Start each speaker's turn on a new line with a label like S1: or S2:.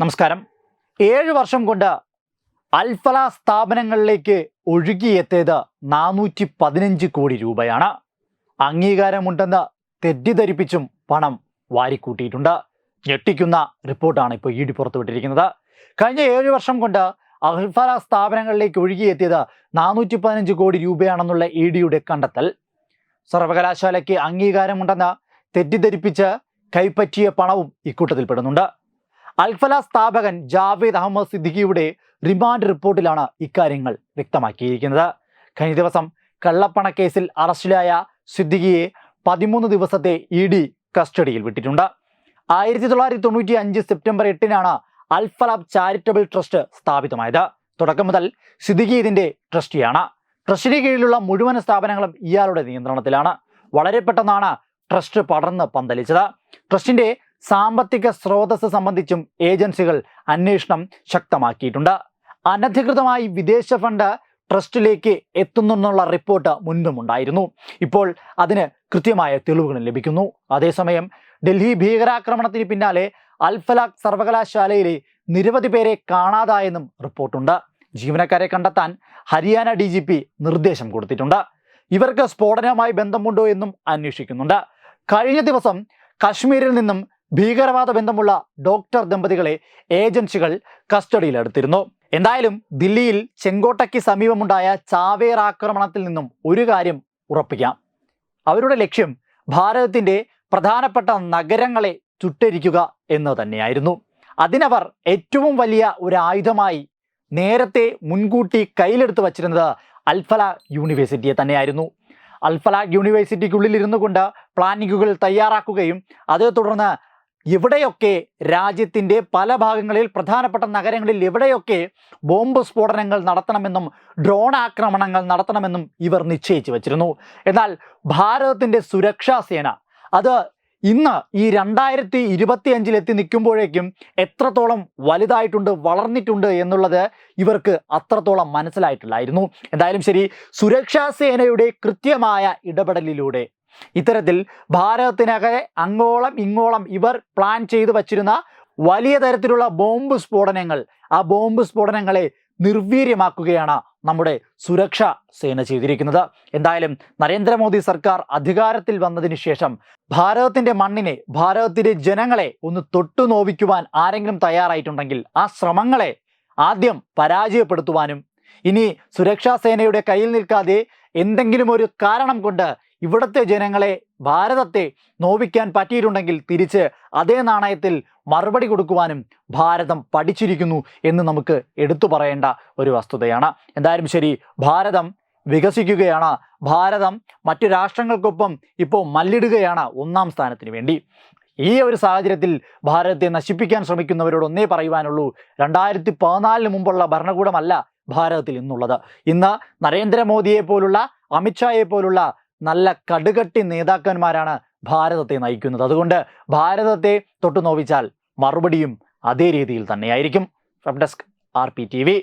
S1: നമസ്കാരം. ഏഴ് വർഷം കൊണ്ട് അൽഫല സ്ഥാപനങ്ങളിലേക്ക് ഒഴുകിയെത്തിയത് നാനൂറ്റി പതിനഞ്ച് കോടി രൂപയാണ്. അംഗീകാരമുണ്ടെന്ന് തെറ്റിദ്ധരിപ്പിച്ചും പണം വാരിക്കൂട്ടിയിട്ടുണ്ട്. ഞെട്ടിക്കുന്ന റിപ്പോർട്ടാണ് ഇപ്പോൾ ഇ ഡി പുറത്തുവിട്ടിരിക്കുന്നത് കഴിഞ്ഞ ഏഴ് വർഷം കൊണ്ട് അൽഫല സ്ഥാപനങ്ങളിലേക്ക് ഒഴുകിയെത്തിയത് നാനൂറ്റി പതിനഞ്ച് കോടി രൂപയാണെന്നുള്ള ഇ ഡിയുടെ കണ്ടെത്തൽ. സർവകലാശാലയ്ക്ക് അംഗീകാരമുണ്ടെന്ന് തെറ്റിദ്ധരിപ്പിച്ച് കൈപ്പറ്റിയ പണവും ഇക്കൂട്ടത്തിൽപ്പെടുന്നുണ്ട്. അൽഫല സ്ഥാപകൻ ജാവേദ് അഹമ്മദ് സിദ്ദിഖിയുടെ റിമാൻഡ് റിപ്പോർട്ടിലാണ് ഇക്കാര്യങ്ങൾ വ്യക്തമാക്കിയിരിക്കുന്നത്. കഴിഞ്ഞ ദിവസം കള്ളപ്പണക്കേസിൽ അറസ്റ്റിലായ സിദ്ദിഖിയെ പതിമൂന്ന് ദിവസത്തെ ഇ ഡി കസ്റ്റഡിയിൽ വിട്ടിട്ടുണ്ട്. ആയിരത്തി തൊള്ളായിരത്തി തൊണ്ണൂറ്റി അഞ്ച് സെപ്റ്റംബർ എട്ടിനാണ് അൽഫലാബ് ചാരിറ്റബിൾ ട്രസ്റ്റ് സ്ഥാപിതമായത്. തുടക്കം മുതൽ സിദ്ദിഖി ഇതിന്റെ ട്രസ്റ്റിയാണ്. ട്രസ്റ്റിന് കീഴിലുള്ള മുഴുവൻ സ്ഥാപനങ്ങളും ഇയാളുടെ നിയന്ത്രണത്തിലാണ്. വളരെ പെട്ടെന്നാണ് ട്രസ്റ്റ് പടർന്ന് പന്തലിച്ചത്. ട്രസ്റ്റിന്റെ സാമ്പത്തിക സ്രോതസ് സംബന്ധിച്ചും ഏജൻസികൾ അന്വേഷണം ശക്തമാക്കിയിട്ടുണ്ട്. അനധികൃതമായി വിദേശ ഫണ്ട് ട്രസ്റ്റിലേക്ക് എത്തുന്നെന്നുള്ള റിപ്പോർട്ട് മുൻപും ഉണ്ടായിരുന്നു ഇപ്പോൾ അതിന് കൃത്യമായ തെളിവുകൾ ലഭിക്കുന്നു. അതേസമയം ഡൽഹി ഭീകരാക്രമണത്തിന് പിന്നാലെ അൽഫലാഖ് സർവകലാശാലയിലെ നിരവധി പേരെ കാണാതായെന്നും റിപ്പോർട്ടുണ്ട്. ജീവനക്കാരെ കണ്ടെത്താൻ ഹരിയാന ഡി ജി പി നിർദ്ദേശം കൊടുത്തിട്ടുണ്ട്. ഇവർക്ക് സ്ഫോടനവുമായി ബന്ധമുണ്ടോ എന്നും അന്വേഷിക്കുന്നുണ്ട്. കഴിഞ്ഞ ദിവസം കശ്മീരിൽ നിന്നും ഭീകരവാദ ബന്ധമുള്ള ഡോക്ടർ ദമ്പതികളെ ഏജൻസികൾ കസ്റ്റഡിയിലെടുത്തിരുന്നു. എന്തായാലും ദില്ലിയിൽ ചെങ്കോട്ടയ്ക്ക് സമീപമുണ്ടായ ചാവേർ ആക്രമണത്തിൽ നിന്നും ഒരു കാര്യം ഉറപ്പിക്കാം. അവരുടെ ലക്ഷ്യം ഭാരതത്തിന്റെ പ്രധാനപ്പെട്ട നഗരങ്ങളെ ചുട്ടരിക്കുക എന്ന് തന്നെയായിരുന്നു. അതിനവർ ഏറ്റവും വലിയ ഒരു ആയുധമായി നേരത്തെ മുൻകൂട്ടി കയ്യിലെടുത്ത് വച്ചിരുന്നത് അൽഫല യൂണിവേഴ്സിറ്റിയെ തന്നെയായിരുന്നു. അൽഫല യൂണിവേഴ്സിറ്റിക്കുള്ളിൽ ഇരുന്നു കൊണ്ട് പ്ലാനിങ്ങുകൾ തയ്യാറാക്കുകയും അതേ തുടർന്ന് എവിടെയൊക്കെ രാജ്യത്തിന്റെ പല ഭാഗങ്ങളിൽ പ്രധാനപ്പെട്ട നഗരങ്ങളിൽ എവിടെയൊക്കെ ബോംബ് സ്ഫോടനങ്ങൾ നടത്തണമെന്നും ഡ്രോൺ ആക്രമണങ്ങൾ നടത്തണമെന്നും ഇവർ നിശ്ചയിച്ചു വച്ചിരുന്നു. എന്നാൽ ഭാരതത്തിന്റെ സുരക്ഷാ സേന അത് ഇന്ന് ഈ രണ്ടായിരത്തി ഇരുപത്തി അഞ്ചിൽ എത്തി നിൽക്കുമ്പോഴേക്കും എത്രത്തോളം വലുതായിട്ടുണ്ട് വളർന്നിട്ടുണ്ട് എന്നുള്ളത് ഇവർക്ക് അത്രത്തോളം മനസ്സിലായിട്ടില്ലായിരുന്നു. എന്തായാലും ശരി സുരക്ഷാ സേനയുടെ കൃത്യമായ ഇടപെടലിലൂടെ ഇത്തരത്തിൽ ഭാരതത്തിനകെ അങ്ങോളം ഇങ്ങോളം ഇവർ പ്ലാൻ ചെയ്തു വച്ചിരുന്ന വലിയ തരത്തിലുള്ള ബോംബ് സ്ഫോടനങ്ങൾ ആ ബോംബ് സ്ഫോടനങ്ങളെ നിർവീര്യമാക്കുകയാണ് നമ്മുടെ സുരക്ഷാ സേന ചെയ്തിരിക്കുന്നത്. എന്തായാലും നരേന്ദ്രമോദി സർക്കാർ അധികാരത്തിൽ വന്നതിന് ശേഷം ഭാരതത്തിന്റെ മണ്ണിനെ ഭാരതത്തിന്റെ ജനങ്ങളെ ഒന്ന് തൊട്ടു നോവിക്കുവാൻ ആരെങ്കിലും തയ്യാറായിട്ടുണ്ടെങ്കിൽ ആ ശ്രമങ്ങളെ ആദ്യം പരാജയപ്പെടുത്തുവാനും ഇനി സുരക്ഷാ സേനയുടെ കയ്യിൽ നിൽക്കാതെ എന്തെങ്കിലും ഒരു കാരണം കൊണ്ട് ഇവിടുത്തെ ജനങ്ങളെ ഭാരതത്തെ നോവിക്കാൻ പറ്റിയിട്ടുണ്ടെങ്കിൽ തിരിച്ച് അതേ നാണയത്തിൽ മറുപടി കൊടുക്കുവാനും ഭാരതം പഠിച്ചിരിക്കുന്നു എന്ന് നമുക്ക് എടുത്തു പറയേണ്ട ഒരു വസ്തുതയാണ്. എന്തായാലും ശരി ഭാരതം വികസിക്കുകയാണ്. ഭാരതം മറ്റു രാഷ്ട്രങ്ങൾക്കൊപ്പം ഇപ്പോൾ മല്ലിടുകയാണ് ഒന്നാം സ്ഥാനത്തിന് വേണ്ടി. ഈ ഒരു സാഹചര്യത്തിൽ ഭാരതത്തെ നശിപ്പിക്കാൻ ശ്രമിക്കുന്നവരോട് ഒന്നേ പറയുവാനുള്ളൂ രണ്ടായിരത്തി പതിനാലിന് മുമ്പുള്ള ഭരണകൂടമല്ല ഭാരതത്തിൽ ഇന്നുള്ളത് ഇന്ന് നരേന്ദ്രമോദിയെ പോലുള്ള അമിത്ഷായെ പോലുള്ള നല്ല കടുകട്ടി നേതാക്കന്മാരാണ് ഭാരതത്തെ നയിക്കുന്നത്. അതുകൊണ്ട് ഭാരതത്തെ തൊട്ടു നോവിച്ചാൽ മറുപടിയും അതേ രീതിയിൽ തന്നെയായിരിക്കും. Web desk R P T V